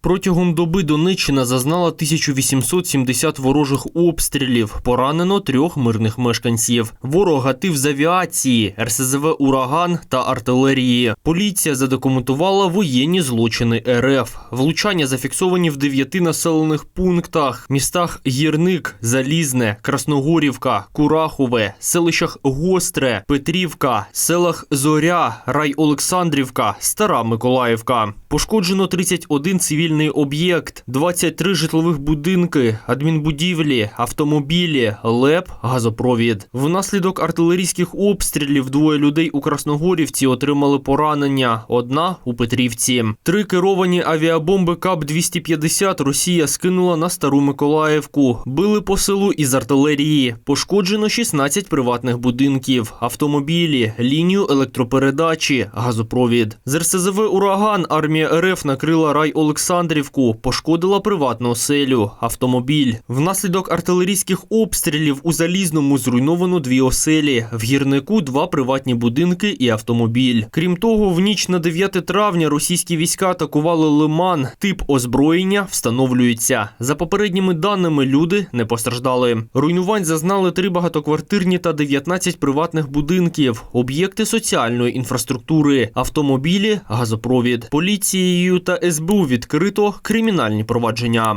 Протягом доби Донеччина зазнала 1870 ворожих обстрілів. Поранено трьох мирних мешканців. Ворог гатив з авіації, РСЗВ «Ураган» та артилерії. Поліція задокументувала воєнні злочини РФ. Влучання зафіксовані в дев'яти населених пунктах: містах Гірник, Залізне, Красногорівка, Курахове, селищах Гостре, Петрівка, селах Зоря, Рай Олександрівка, Стара Миколаївка. Пошкоджено 31 цивільний об'єкт, 23 житлових будинки, адмінбудівлі, автомобілі, ЛЕП, газопровід. Внаслідок артилерійських обстрілів двоє людей у Красногорівці отримали поранення. Одна у Петрівці. Три керовані авіабомби КАП-250 Росія скинула на Стару Миколаївку. Били по селу із артилерії. Пошкоджено 16 приватних будинків, автомобілі, лінію електропередачі, газопровід. З РСЗВ «Ураган» армія РФ накрила рай Олександрівку, пошкодила приватну оселю, автомобіль. Внаслідок артилерійських обстрілів у Залізному зруйновано дві оселі. В гірнику два приватні будинки і автомобіль. Крім того, в ніч на 9 травня російські війська атакували Лиман. Тип озброєння встановлюється. За попередніми даними, люди не постраждали. Руйнувань зазнали три багатоквартирні та 19 приватних будинків, об'єкти соціальної інфраструктури, автомобілі, газопровід. Поліцією та СБУ відкрито кримінальні провадження.